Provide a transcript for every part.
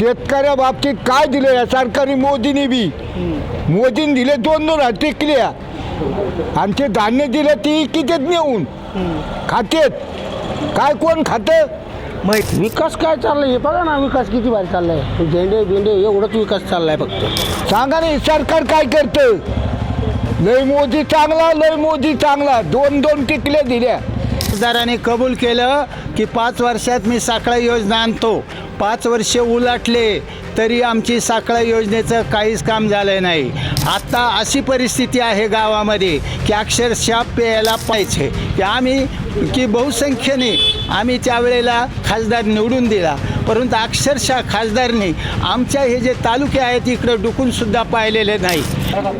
शेतकऱ्या बाबतीत काय दिलं या सरकारी मोदीने बी. मोदीने दिले दोन दोन टिकल्या. आणि ते धान्य दिलं ती कितीत नेऊन? खातेत काय कोण खातं? माहीत विकास काय चाललाय? हे बघा ना विकास किती भारी चाललाय. झेंडे बिंडे एवढंच विकास चाललाय फक्त. सांगा नाही सरकार काय करतं? लय मोदी चांगला लय मोदी चांगला. दोन दोन टिकल्या दिल्या. खासदाराने कबूल केलं की पाच वर्षात मी साखळा योजना आणतो. पाच वर्ष उलाटले तरी आमची साखळा योजनेचं काहीच काम झालं नाही. आत्ता अशी परिस्थिती आहे गावामध्ये की अक्षरशः प्यायला पाहिजे. की आम्ही की बहुसंख्येने आम्ही त्यावेळेला खासदार निवडून दिला. परंतु अक्षरशः खासदारने आमच्या हे जे तालुके आहेत इकडं डुकूनसुद्धा पाहिलेले नाही.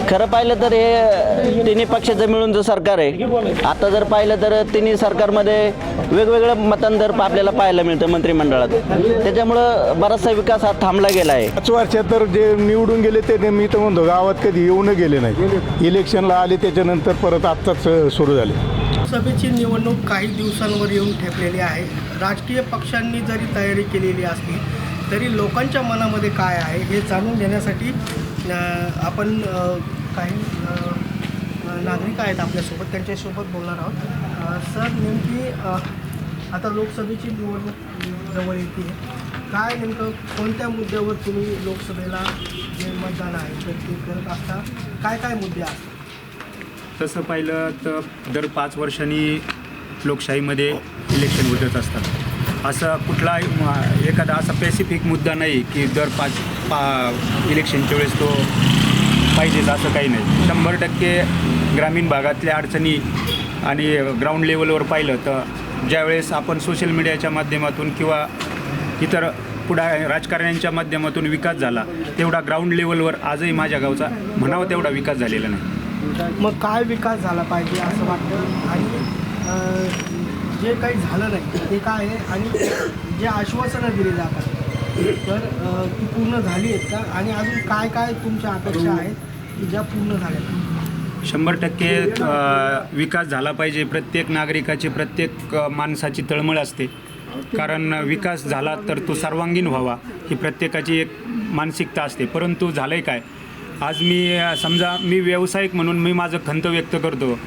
खरं पाहिलं तर हे तिन्ही पक्षाचं मिळून जो सरकार आहे आता जर पाहिलं तर तिन्ही सरकारमध्ये वेगवेगळं मतांतर आपल्याला पाहायला मिळतं मंत्रिमंडळात त्याच्यामुळं बराचसा विकास हा थांबला गेला आहे. पाच वर्षात तर जे निवडून गेले ते मी तर म्हणतो गावात कधी येऊन गेले नाही. इलेक्शनला आले त्याच्यानंतर परत आत्ताच सुरू झाले. लोकसभेची निवडणूक काही दिवसांवर येऊन ठेपलेली आहे. राजकीय पक्षांनी जरी तयारी केलेली असली तरी लोकांच्या मनामध्ये काय आहे हे जाणून घेण्यासाठी आपण काही नागरिक आहेत आपल्यासोबत त्यांच्यासोबत बोलणार आहोत. सर नेमकी आता लोकसभेची निवडणूक जवळ येते. काय नेमकं कोणत्या मुद्द्यावर तुम्ही लोकसभेला जे मतदान आहे तर ते करत असता? काय काय मुद्दे असतात? तसं पाहिलं तर दर पाच वर्षांनी लोकशाहीमध्ये इलेक्शन होतच असतात. असं कुठलाही एखादा असा स्पेसिफिक मुद्दा नाही की दर पाच पा इलेक्शनच्या वेळेस तो पाहिजेच असं काही नाही. शंभर टक्के ग्रामीण भागातल्या अडचणी आणि ग्राउंड लेवलवर पाहिलं तर ज्यावेळेस आपण सोशल मीडियाच्या माध्यमातून किंवा इतर पुढा राजकारण्यांच्या माध्यमातून विकास झाला तेवढा ग्राउंड लेवलवर आजही माझ्या गावचा म्हणावा तेवढा विकास झालेला नाही. मग काय विकास झाला पाहिजे असं वाटतं? आणि जे काही झालं नाही ते काय आहे? आणि जे आश्वासनं दिली जातात तर ती पूर्ण झाली आहेत का? आणि अजून काय काय तुमच्या अपेक्षा आहेत की ज्या पूर्ण झाल्या? आहेत? शंभर टक्के विकास झाला पाहिजे. प्रत्येक नागरिकाची प्रत्येक माणसाची तळमळ असते. कारण विकास झाला तर तो सर्वांगीण व्हावा ही प्रत्येकाची एक मानसिकता असते. परंतु झालं आहे काय? आज मी समजा मी व्यावसायिक म्हणून मी माझं खंत व्यक्त करतो.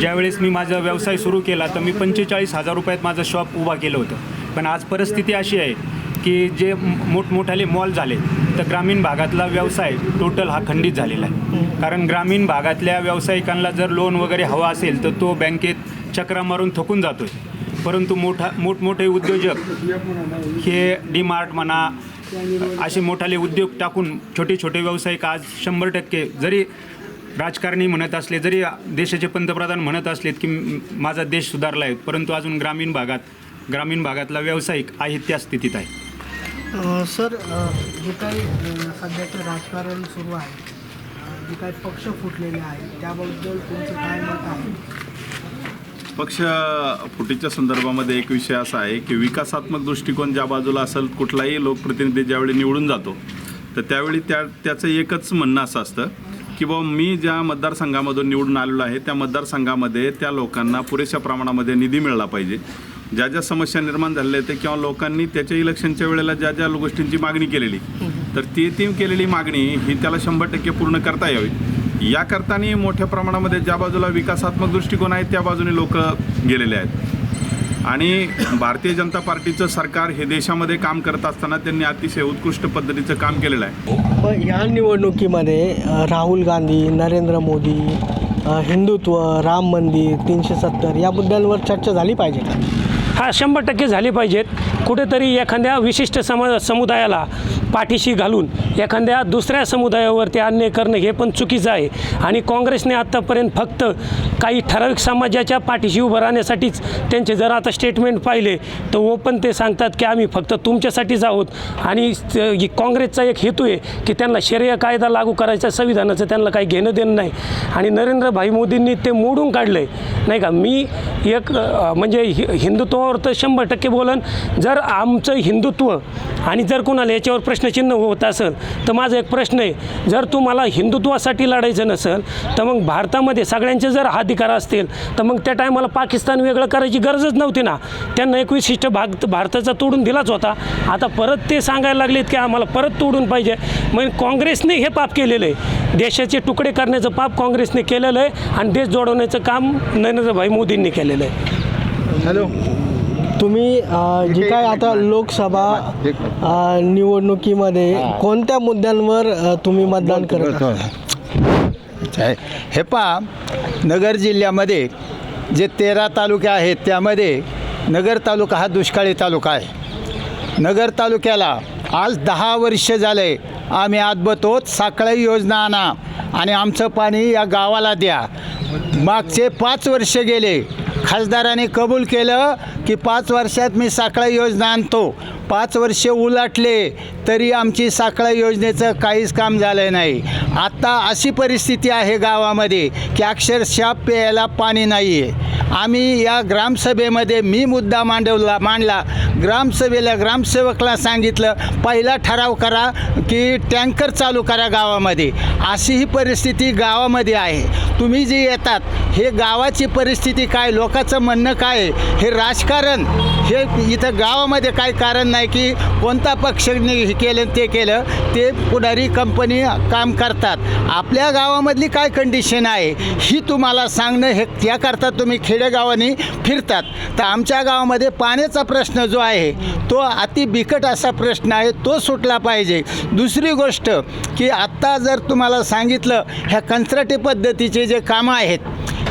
ज्यावेळेस मी माझा व्यवसाय सुरू केला तर मी पंचेचाळीस हजार रुपयात माझं शॉप उभा केलं होतं. पण आज परिस्थिती अशी आहे की जे मोठमोठाले मॉल झाले तर ग्रामीण भागातला व्यवसाय टोटल हा खंडित झालेला आहे. कारण ग्रामीण भागातल्या व्यावसायिकांना जर लोन वगैरे हवा असेल तर तो बँकेत चक्रा मारून थकून जातोय. परंतु मोठा मोठमोठे उद्योजक हे डी मार्ट म्हणा असे मोठाले उद्योग टाकून छोटे छोटे व्यावसायिक आज शंभर टक्के जरी राजकारणी म्हणत असले जरी देशाचे पंतप्रधान म्हणत असलेत की माझा देश सुधारला आहे परंतु अजून ग्रामीण भागात ग्रामीण भागातला व्यावसायिक आहे त्या स्थितीत आहे. सर जे काही सध्याचं राजकारण सुरू आहे जे काही पक्ष फुटलेले आहेत त्याबद्दल तुमचं काय मत आहे? पक्ष फुटीच्या संदर्भामध्ये एक विषय असा आहे की विकासात्मक दृष्टिकोन ज्या बाजूला असेल कुठलाही लोकप्रतिनिधी ज्यावेळी निवडून जातो तर त्यावेळी त्या त्याचं एकच म्हणणं असं असतं की बाबा मी ज्या मतदारसंघामधून निवडून आलेलो आहे त्या मतदारसंघामध्ये त्या लोकांना पुरेशा प्रमाणामध्ये निधी मिळाला पाहिजे. ज्या ज्या समस्या निर्माण झालेल्या आहेत किंवा लोकांनी त्याच्या इलेक्शनच्या वेळेला ज्या ज्या गोष्टींची मागणी केलेली तर ती ती केलेली मागणी ही त्याला शंभर टक्के पूर्ण करता यावी. या करताना मोठ्या प्रमाणामध्ये ज्या बाजूला विकासात्मक दृष्टिकोन आहे त्या बाजूने लोक गेलेले आहेत. आणि भारतीय जनता पार्टीचं सरकार हे देशामध्ये काम करत असताना त्यांनी अतिशय उत्कृष्ट पद्धतीचं काम केलेलं आहे. पण ह्या निवडणुकीमध्ये राहुल गांधी नरेंद्र मोदी हिंदुत्व राम मंदिर तीनशे सत्तर या मुद्द्यांवर चर्चा झाली पाहिजे का? हा शंभर टक्के झाली पाहिजेत. कुठेतरी एखाद्या विशिष्ट सम समुदायाला पाठीशी घालून एखाद्या दुसऱ्या समुदायावरती अन्याय करणं हे पण चुकीचं आहे. आणि काँग्रेसने आत्तापर्यंत फक्त काही ठराविक समाजाच्या पाठीशी उभं राहण्यासाठीच त्यांचे जर आता स्टेटमेंट पाहिले तर ओपन ते सांगतात की आम्ही फक्त तुमच्यासाठीच आहोत. आणि काँग्रेसचा एक हेतू आहे की त्यांना शरीय कायदा लागू करायचा संविधानाचं त्यांना काही घेणं देणं नाही. आणि नरेंद्रभाई मोदींनी ते मोडून काढलं आहे नाही का? मी एक म्हणजे हि- हिंदुत्वावर तर शंभर टक्के बोलन जर आमचं हिंदुत्व आणि जर कोणाला याच्यावर प्रश्न प्रश्नचिन्ह होत असेल तर माझा एक प्रश्न आहे. जर तुम्हाला हिंदुत्वासाठी लढायचं नसेल तर मग भारतामध्ये सगळ्यांचे जर अधिकार असतील तर मग त्या टायमाला पाकिस्तान वेगळं करायची गरजच नव्हती ना. त्यांना एक विशिष्ट भाग भारताचा तोडून दिलाच होता. आता परत ते सांगायला लागलेत की आम्हाला परत तोडून पाहिजे. मग काँग्रेसने हे पाप केलेलं आहे. देशाचे तुकडे करण्याचं पाप काँग्रेसने केलेलं आहे आणि देश जोडवण्याचं काम नरेंद्रभाई मोदींनी केलेलं आहे. हॅलो. तुम्ही अ, जी काय आता लोकसभा अ, निवडणुकीमध्ये कोणत्या मुद्द्यांवर अ, तुम्ही मतदान करत? आहात? आहे. हे पहा नगर जिल्ह्यामध्ये जे तेरा तालुके आहेत त्यामध्ये नगर तालुका हा दुष्काळी तालुका आहे. नगर तालुक्याला आज दहा वर्ष झाले आम्ही आदबतोत साखळी योजना आणा आणि आमचं पाणी या गावाला द्या. मागचे पाच वर्ष गेले खासदाराने कबूल केलं की पाच वर्षात मी साखळा योजना आणतो. पाच वर्षे उलाटले तरी आमची साखळा योजनेचं काहीच काम झालं नाही. आत्ता अशी परिस्थिती आहे गावामध्ये की अक्षरशः प्यायला पाणी नाही आहे आम्ही या ग्रामसभेमध्ये मी मुद्दा मांडवला मांडला. ग्रामसभेला ग्रामसेवकला सांगितलं पहिला ठराव करा की टँकर चालू करा गावामध्ये. अशी ही परिस्थिती गावामध्ये आहे. तुम्ही जे येतात हे गावाची परिस्थिती काय लोकांचं म्हणणं काय हे राजकारण. हे इथं गावामध्ये काय कारण नाही की कोणता पक्षाने हे केलं ते केलं ते पुढारी कंपनी काम करतात. आपल्या गावामधली काय कंडिशन आहे? ही तुम्हाला सांगणं हे त्याकरता तुम्ही खे खेडेगावाने फिरतात. तर आमच्या गावामध्ये पाण्याचा प्रश्न जो आहे तो अति बिकट असा प्रश्न आहे तो सुटला पाहिजे. दुसरी गोष्ट की आत्ता जर तुम्हाला सांगितलं ह्या कंत्राटी पद्धतीचे जे कामं आहेत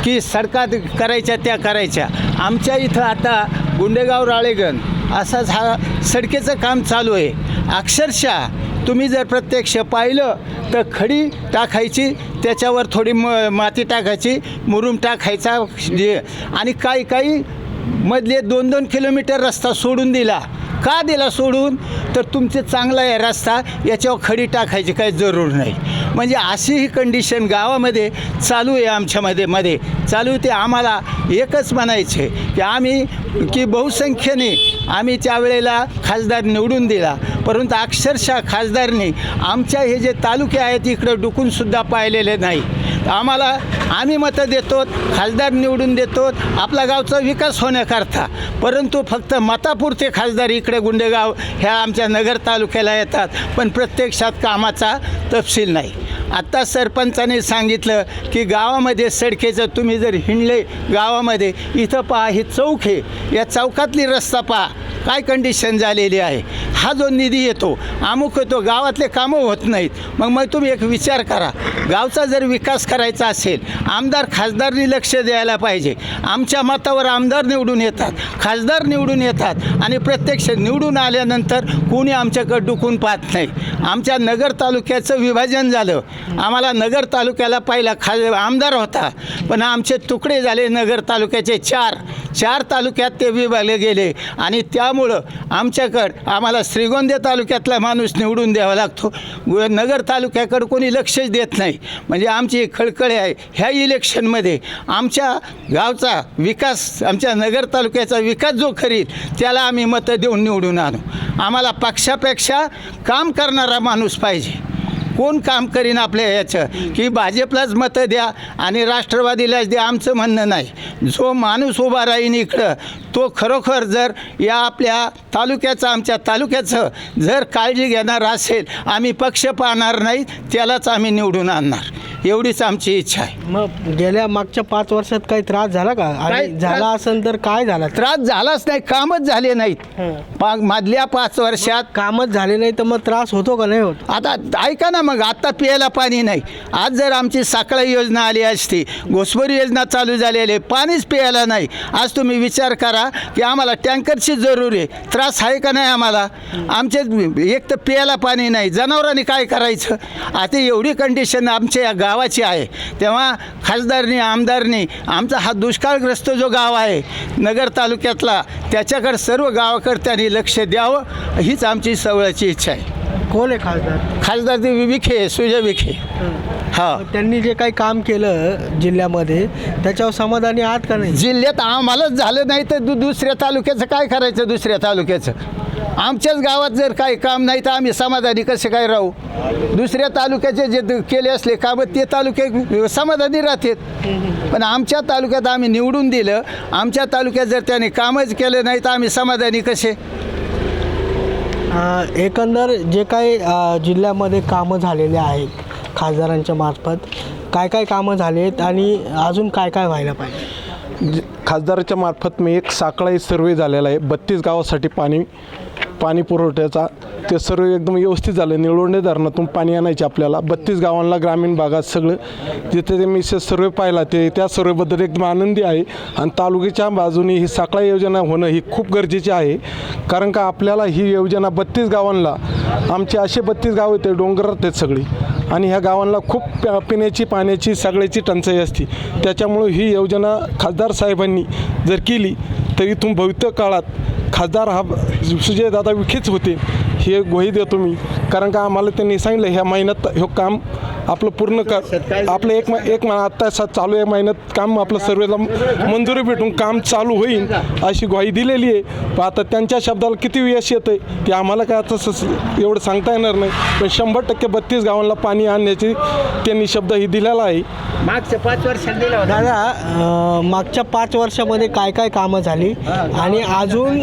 की सरकार करायच्या त्या करायच्या. आमच्या इथं आता गुंडेगाव राळेगण असाच हा सडकेचं काम चालू आहे. अक्षरशः तुम्ही जर प्रत्यक्ष पाहिलं तर खडी टाकायची त्याच्यावर थोडी म माती टाकायची मुरुम टाकायचा जे आणि काही काही मधले दोन दोन किलोमीटर रस्ता सोडून दिला. का दिला सोडून? तर तुमचे चांगला आहे रस्ता याच्यावर खडी टाकायची काही जरूर नाही. म्हणजे अशी ही कंडिशन गावामध्ये चालू आहे आमच्यामध्ये मध्ये चालू ते आम्हाला एकच म्हणायचे की आम्ही की बहुसंख्येने आम्ही त्यावेळेला खासदार निवडून दिला. परंतु अक्षरशः खासदारने आमच्या हे जे तालुके आहेत इकडं डुकूनसुद्धा पाहिलेले नाही. आम्हाला आम्ही मतं देतो खासदार निवडून देतो आपला गावचा विकास होण्याकरता. परंतु फक्त मतापुरते खासदार इकडे गुंडेगाव ह्या आमच्या नगर तालुक्याला येतात पण प्रत्यक्षात कामाचा तपशील नाही. आत्ता सरपंचाने सांगितलं की गावामध्ये सडकेचं तुम्ही जर हिंडले गावामध्ये इथं पहा ही चौक आहे. या चौकातली रस्ता पहा. काय कंडिशन झालेली आहे? हा जो निधी येतो अमुक येतो गावातले कामं होत नाहीत. मग मग तुम्ही एक विचार करा. गावचा जर विकास करायचा असेल आमदार खासदारनी लक्ष द्यायला पाहिजे. आमच्या मतावर आमदार निवडून येतात खासदार निवडून येतात आणि प्रत्यक्ष निवडून आल्यानंतर कोणी आमच्याकडे डुकून पाहत नाही. आमच्या नगर तालुक्याचं विभाजन झालं. आम्हाला नगर तालुक्याला पहिला खा आमदार होता पण आमचे तुकडे झाले नगर तालुक्याचे चार. चार तालुक्यात ते विभागले गेले आणि त्यामुळं आमच्याकडं आम्हाला श्रीगोंदे तालुक्यातला माणूस निवडून द्यावा लागतो. नगर तालुक्याकडं कोणी लक्षच देत नाही. म्हणजे आमची खळखळे आहे ह्या इलेक्शनमध्ये आमच्या गावचा विकास आमच्या नगर तालुक्याचा विकास जो करील त्याला आम्ही मतं देऊन निवडून आणू. आम्हाला पक्षापेक्षा काम करणारा माणूस पाहिजे. कोण काम करीन आपल्या याचं? की भाजपलाच मतं द्या आणि राष्ट्रवादीलाच द्या आमचं म्हणणं नाही. जो माणूस उभा राहीन इकडं तो खरोखर जर या आपल्या तालुक्याचं आमच्या तालुक्याचं जर काळजी घेणार असेल आम्ही पक्ष पाहणार नाही त्यालाच आम्ही निवडून आणणार. एवढीच आमची इच्छा आहे. मग गेल्या मागच्या पाच वर्षात काही त्रास झाला का? झाला त्रास- असेल तर काय झाला? त्रास झालाच नाही कामच झाले नाहीत. पा मधल्या पाच वर्षात कामच झाले नाही तर मग त्रास होतो का नाही होत? आता ऐका ना मग आता प्यायला पाणी नाही. आज जर आमची साखळा योजना आली असती घोसभरी योजना चालू झालेली आहे पाणीच प्यायला नाही. आज तुम्ही विचार करा की आम्हाला टँकरची जरूर आहे. त्रास आहे का नाही आम्हाला? आमचे एक तर प्यायला पाणी नाही. जनावरांनी काय करायचं? आता एवढी कंडिशन आमच्या या गावाची आहे. तेव्हा खासदारनी आमदारनी आमचा हा दुष्काळग्रस्त जो गाव आहे नगर तालुक्यातला त्याच्याकडे सर्व गावाकर्त्यांनी लक्ष द्यावं हीच आमची सवळाची इच्छा आहे. कोण आहे खासदार? खासदार ते विखे सुजय विखे. हा. त्यांनी जे काही काम केलं जिल्ह्यामध्ये त्याच्यावर समाधानी आहात का नाही? जिल्ह्यात आम्हालाच झालं नाही तर दु दुसऱ्या तालुक्याचं काय करायचं दुसऱ्या तालुक्याचं? आमच्याच गावात जर काही काम नाही तर आम्ही समाधानी कसे काय राहू? दुसऱ्या तालुक्याचे जे द- केले असले कामं ते तालुके समाधानी राहतात. पण आमच्या तालुक्यात आम्ही निवडून दिलं. आमच्या तालुक्यात जर त्याने कामच केलं नाही तर आम्ही समाधानी कसे? एकंदर जे काही जिल्ह्यामध्ये कामं झालेले आहेत खासदारांच्या मार्फत काय काय कामं झाली आहेत आणि अजून काय काय व्हायला पाहिजे? खासदाराच्या मार्फत मी एक साकळाई सर्वे झालेला आहे. बत्तीस गावासाठी पाणी पाणी पुरवठ्याचा ते सर्व एकदम व्यवस्थित झालं. निळवंडे धरणातून पाणी आणायचे आपल्याला. बत्तीस गावांना ग्रामीण भागात सगळं जिथे ते मी स- सर्वे पाहिला ते त्या सर्वेबद्दल एकदम आनंदी आहे. आणि तालुक्याच्या बाजूने ही साखळा योजना होणं ही खूप गरजेची आहे. कारण का आपल्याला ही योजना बत्तीस गावांना आमचे असे बत्तीस गाव येते डोंगरात आहेत सगळी. आणि ह्या गावांना खूप प्या- पिण्याची पाण्याची सगळ्याची टंचाई असते. त्याच्यामुळं ही योजना खासदार साहेबांनी जर केली तर इथून भविष्य काळात खासदार हा सुजयदादा विखेच होते हे ग्वाही देतो मी. कारण का आम्हाला त्यांनी सांगितलं ह्या महिन्यात हे काम आपलं पूर्ण कर आपलं एक मा- एक मा आत्ता सा चालू आहे महिन्यात काम आपलं सर्वेला मंजुरी भेटून काम चालू होईल अशी ग्वाही दिलेली आहे. पण आता त्यांच्या शब्दाला किती यश येतं आहे ते आम्हाला काय आता एवढं सांगता येणार नाही. पण शंभर टक्के बत्तीस गावांना पाणी आणण्याची त्यांनी शब्द ही दिलेला आहे. मागच्या पाच वर्षात दिलं होतं. दादा मागच्या पाच वर्षामध्ये काय काय कामं झाली? आणि अजून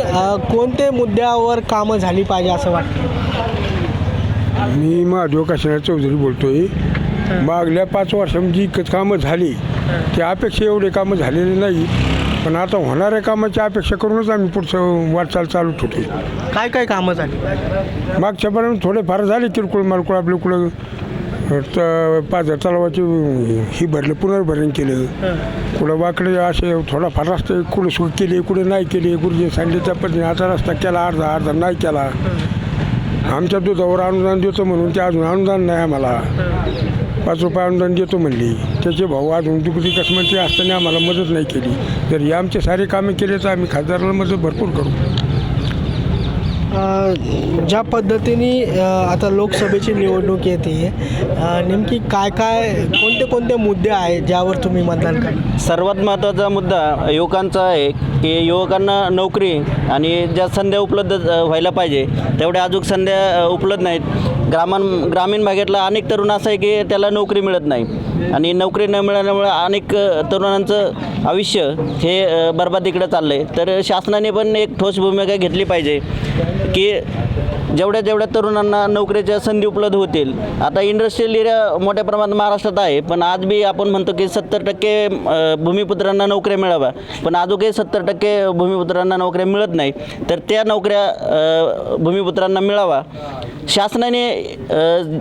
कोणते मुद्द्यावर कामं झाली पाहिजे असं वाटतं? मी महादेव काशीनाथ चौधरी बोलतोय. मागल्या पाच वर्षांची जी कामं झाली त्या अपेक्षा एवढे कामं झालेले नाही. पण आता होणाऱ्या कामाची अपेक्षा करूनच आम्ही पुढचं वाटचाल चालू ठेवतो. काय काय कामं झाली? मागच्यापर्यंत थोडेफार झाले किरकोळ मालकोळ आपलं कुठं त- पाझर तलावाची ही भरलं पुनर्भरण केलं. कुठं वाकडे असे थोडाफार रस्ते कुठं सुरू केले कुठे नाही केले गुरुजी सांगितल्या पद्धतीने आता रस्ता केला अर्धा अर्धा नाही केला. आमच्या दुधावर अनुदान देतो म्हणून ते अजून अनुदान नाही आम्हाला. पाच रुपये अनुदान देतो म्हणली. त्याचे भाऊ अजून दुपटी कसमंत्री असताना आम्हाला मदत नाही केली. जर हे आमचे सारे कामे केले तर आम्ही खासदाराला मदत भरपूर करू. ज्या पद्धतीने आता लोकसभेची निवडणूक येते आहे नेमकी काय काय कोणते कोणते मुद्दे आहेत ज्यावर तुम्ही मतदान करा सर्वात महत्त्वाचा मुद्दा युवकांचा आहे की युवकांना नोकरी आणि ज्या संध्या उपलब्ध व्हायला पाहिजे तेवढ्या अजून संध्या उपलब्ध नाहीत. ग्रामीण ग्रामीण भागातला अनेक तरुण असं आहे की त्याला नोकरी मिळत नाही. आणि नोकरी न मिळाल्यामुळे अनेक तरुणांचं आयुष्य हे अ, बरबादीकडे चाललं आहे तर शासनाने पण एक ठोस भूमिका घेतली पाहिजे की जेवढ्या जेवढ्या तरुणांना नोकरीच्या संधी उपलब्ध होतील. आता इंडस्ट्रियल एरिया मोठ्या प्रमाणात महाराष्ट्रात आहे पण आज बी आपण म्हणतो की सत्तर टक्के भूमिपुत्रांना नोकऱ्या मिळाव्या. पण अजूनही सत्तर टक्के भूमिपुत्रांना नोकऱ्या मिळत नाही. तर त्या नोकऱ्या भूमिपुत्रांना मिळावा. शासनाने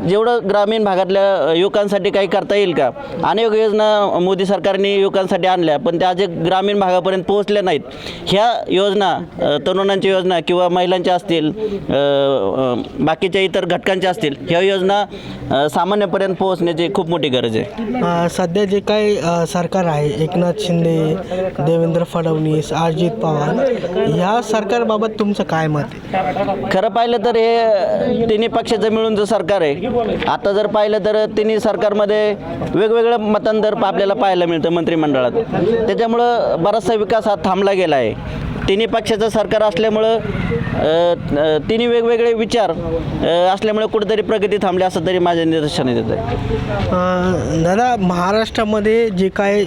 जेवढं ग्रामीण भागातल्या युवकांसाठी काही करता येईल का? अनेक योजना मोदी सरकारने युवकांसाठी आणल्या पण त्या आज ग्रामीण भागापर्यंत पोहोचल्या नाहीत. ह्या योजना तरुणांच्या योजना किंवा महिलांच्या असतील बाकीच्या इतर घटकांच्या असतील ह्या योजना सामान्यपर्यंत पोहोचण्याची खूप मोठी गरज आहे. सध्या जे काही सरकार आहे एकनाथ शिंदे देवेंद्र फडणवीस अजित पवार ह्या सरकारबाबत तुमचं काय मत आहे? खरं पाहिलं तर हे तिन्ही पक्षाचं मिळून जो सरकार आहे आता जर पाहिलं तर तिन्ही सरकारमध्ये वेगवेगळं मतांतर आपल्याला पाहायला मिळतं मंत्रिमंडळात. त्याच्यामुळं बराचसा विकास हा थांबला गेला आहे. तिन्ही पक्षाचं सरकार असल्यामुळं तिन्ही वेगवेगळे विचार असल्यामुळे कुठेतरी प्रगती थांबली असं तरी माझ्या निदर्शनात येतं आहे दादा महाराष्ट्रामध्ये जे काय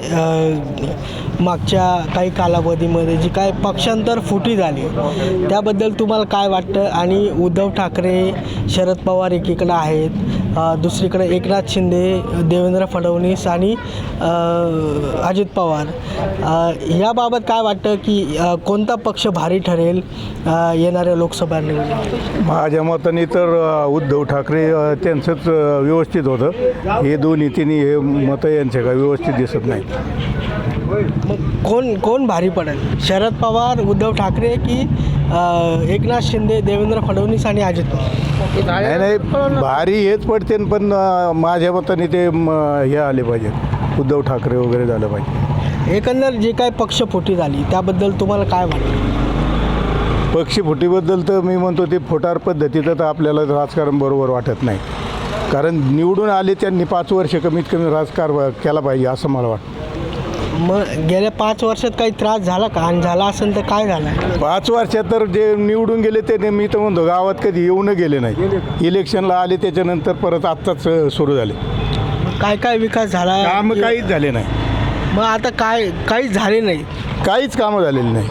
मागच्या काही कालावधीमध्ये जी काय पक्षांतर फुटी झाली त्याबद्दल तुम्हाला काय वाटतं? आणि उद्धव ठाकरे शरद पवार एकीकडं आहेत दुसरीकडे एकनाथ शिंदे देवेंद्र फडणवीस आणि अजित पवार. याबाबत काय वाटतं की कोणता पक्ष भारी ठरेल येणाऱ्या लोकसभा निवडणुकीत? माझ्या मताने तर उद्धव ठाकरे त्यांचंच व्यवस्थित होतं. हे दोन्ही तिन्ही हे मतं यांचे काय व्यवस्थित दिसत नाही मग कोण कोण भारी पडेल? शरद पवार उद्धव ठाकरे की एकनाथ शिंदे देवेंद्र फडणवीस आणि अजित पवार? नाही भारी हेच पडते पण माझ्या मताने ते हे आले पाहिजे. उद्धव ठाकरे वगैरे झालं पाहिजे. एकंदर जे काय पक्षफुटी झाली त्याबद्दल तुम्हाला काय वाटतं? पक्षीफुटीबद्दल तर मी म्हणतो ते फुटार पद्धतीचं तर आपल्याला राजकारण बरोबर वाटत नाही. कारण निवडून आले त्यांनी पाच वर्ष कमीत कमी राजकारण केला पाहिजे असं मला वाटतं. मग गेल्या पाच वर्षात काही त्रास झाला का? आणि झाला असेल तर काय झाला? पाच वर्षात तर जे निवडून गेले ते मी तर म्हणतो गावात कधी येऊन गेले नाही. इलेक्शनला आले त्याच्यानंतर परत आत्ताच सुरू झाले. काय काय विकास झाला? काम काहीच झाले नाही. मग आता काय काहीच झाले नाही. काहीच कामं झालेली नाही.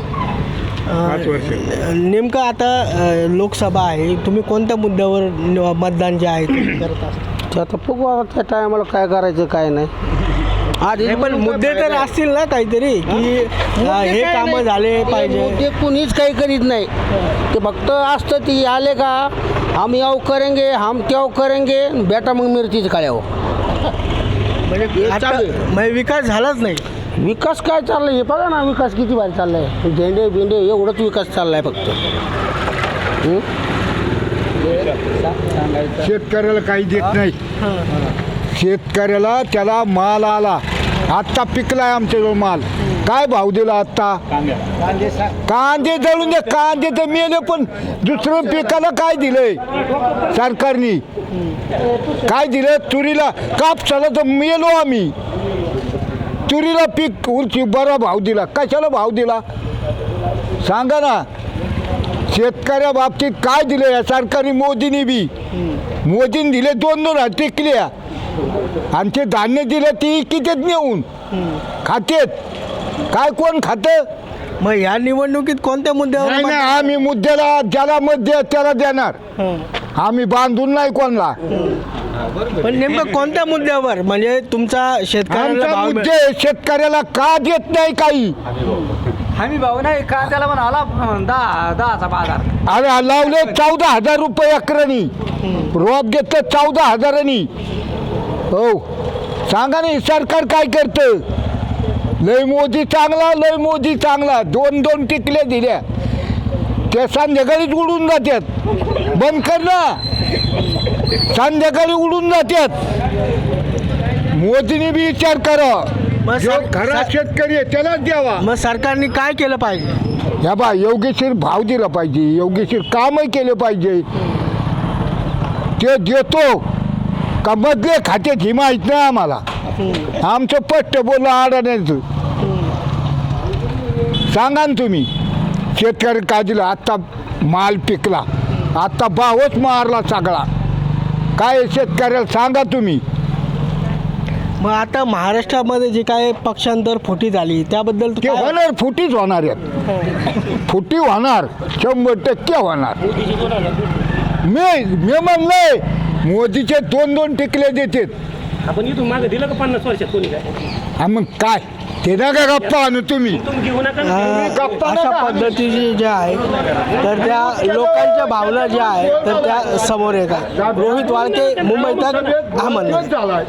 नेमकं आता लोकसभा आहे. तुम्ही कोणत्या मुद्द्यावर मतदान जे आहे ते करत असता ते आता बघू आता त्या टायमाला काय करायचं काय नाही. नाही, पण मुद्दे तर असतील ना काहीतरी की हे कामं झाले पाहिजे. ते कुणीच काही करीत नाही. ते फक्त असतं ती आले का हम याव करेंगे हम त्याव करेंगे बेटा मग मिरचीच काळ्याव म्हणजे आता म्हणजे विकास झालाच नाही. विकास काय चाललाय? हे बघा ना विकास किती भारी चाललाय. झेंडे बिंडे एवढंच विकास चाललाय फक्त. हं? शेतकऱ्याला काही देत नाही. शेतकऱ्याला त्याला माल आला. आत्ता पिकलाय आमच्याजवळ माल. काय भाव दिला आत्ता? कांदे जळून दे कांदे तर मेले पण दुसरं पिकाला काय दिलंय? सरकारनी. काय दिलं तुरीला कापसाला तर मेलो आम्ही. तुरीला पीक उरची बरा भाव दिला. कशाला भाव दिला? सांगा ना. शेतकऱ्या बाबतीत काय दिलं या सरकारी मोदीने बी. मोदीने दिले दोन दोन हजार टिकल्या. आणि ते धान्य दिलं ती कितीत नेऊन. खातेत. काय कोण खातं? मग ह्या निवडणुकीत कोणत्या मुद्द्यावर नाही नाही मतदान- आम्ही मुद्द्याला ज्याला मत द्या त्याला देणार. हं. आम्ही बांधून नाही कोणला. पण नेमकं कोणत्या मुद्द्यावर? म्हणजे तुमचा शेतकऱ्याला आमचा भाव मिळ- मुद्दे शेतकऱ्याला का देत नाही काही? हमी भाव नाही का त्याला म्हणा आला दहा दहाचा बाजार. अरे लावले चौदा हजार रुपये अकरानी. रोप घेतलं चौदा हजारांनी. हो. सांगा नाही सरकार काय करतं? लय मोदी चांगला लय मोदी चांगला. दोन दोन टिकल्या दिल्या. त्या संध्याकाळीच उडून जातात बंद कर ना. संध्याकाळी उडून जातात मोदीने बी विचार करा. मग जो सर- खरा सर- शेतकरी आहे त्यालाच द्यावा. मग सरकारने काय केलं पाहिजे? या बा योग्यशीर भाव दिला पाहिजे. योग्यशीर कामही केले पाहिजे. ते देतो. का मधले खात्यात ही माहीत नाही आम्हाला. आमचं पट्ट बोललं अडाण्याचं सांगा ना तुम्ही शेतकरी काय दिलं? आत्ता माल पिकला. आत्ता भावच मारला सगळा. काय शेतकऱ्याला सांगा तुम्ही? मग आता महाराष्ट्रामध्ये जे काय पक्षांतर फुटी झाली त्याबद्दल तू ते होणार फुटीच होणार आहेत. फुटी होणार शंभर टक्के होणार. मी मी म्हणलंय मोदीचे दोन दोन टिकले देतात आपण इथून मागे दिलं का पन्नास वर्षात कोणी काय? हा मग काय? ते ना का गप्पा आणू तुम्ही? तुम्ही घेऊ नका अ, ना. गप्पा अशा. पद्धतीची ज्या आहे तर त्या लोकांच्या भावना ज्या आहेत तर त्या समोर येतात. रोहित वाळके मुंबई तक अहमदनगर झालाय